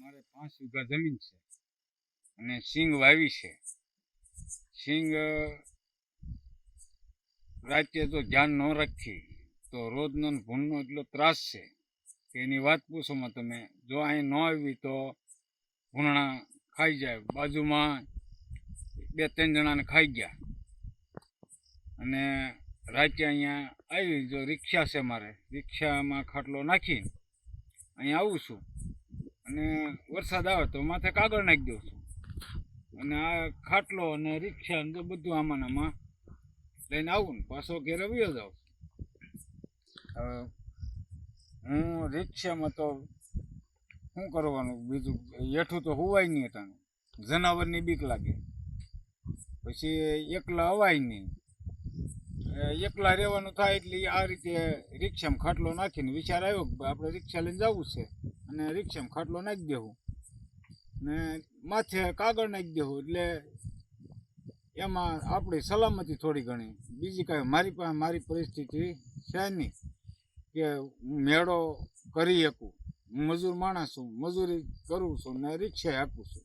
મારે પાંચ વીઘા જમીન છે અને સિંગ વાવી છે. સિંગ રાત્રે રાતે તો ધ્યાન ન રાખી, તો રોજનો ભૂનનો એટલો ત્રાસ છે એની વાત પૂછોમાં તમે, જો અહીં ન આવી તો ભૂણણા ખાઈ જાય. બાજુમાં બે ત્રણ જણાને ખાઈ ગયા. અને રાતે અહીંયા આવી, જો રિક્ષા છે મારે, રિક્ષામાં ખાટલો નાખી અહીંયા આવું છું. અને વરસાદ આવે તો માથે કાગળ નાખી દઉં છું. અને આ ખાટલો અને રિક્ષા ને બધું આમાં આમાં લઈને આવું ને, પાછો ઘેરે વયો જાઉં હવે હું રિક્ષામાં તો શું કરવાનું, બીજું હેઠું તો હોવાય નહીં તને જનાવરની બીક લાગે. પછી એકલા અવાય નહીં. એકલા રહેવાનું થાય એટલે આ રીતે રિક્ષામાં ખાટલો નાખીને વિચાર આવ્યો કે આપણે રિક્ષા લઈને જવું છે. અને રિક્ષામાં ખાટલો નાખી દેવું. ને માથે કાગળ નાખી દેવું. એટલે એમાં આપણી સલામતી થોડી ઘણી. બીજી કાંઈ મારી પાસે મારી પરિસ્થિતિ છે નહીં કે મેળો કરી શકું. હું મજૂર માણસ છું, મજૂરી કરું છું ને રિક્ષાએ આપું છું.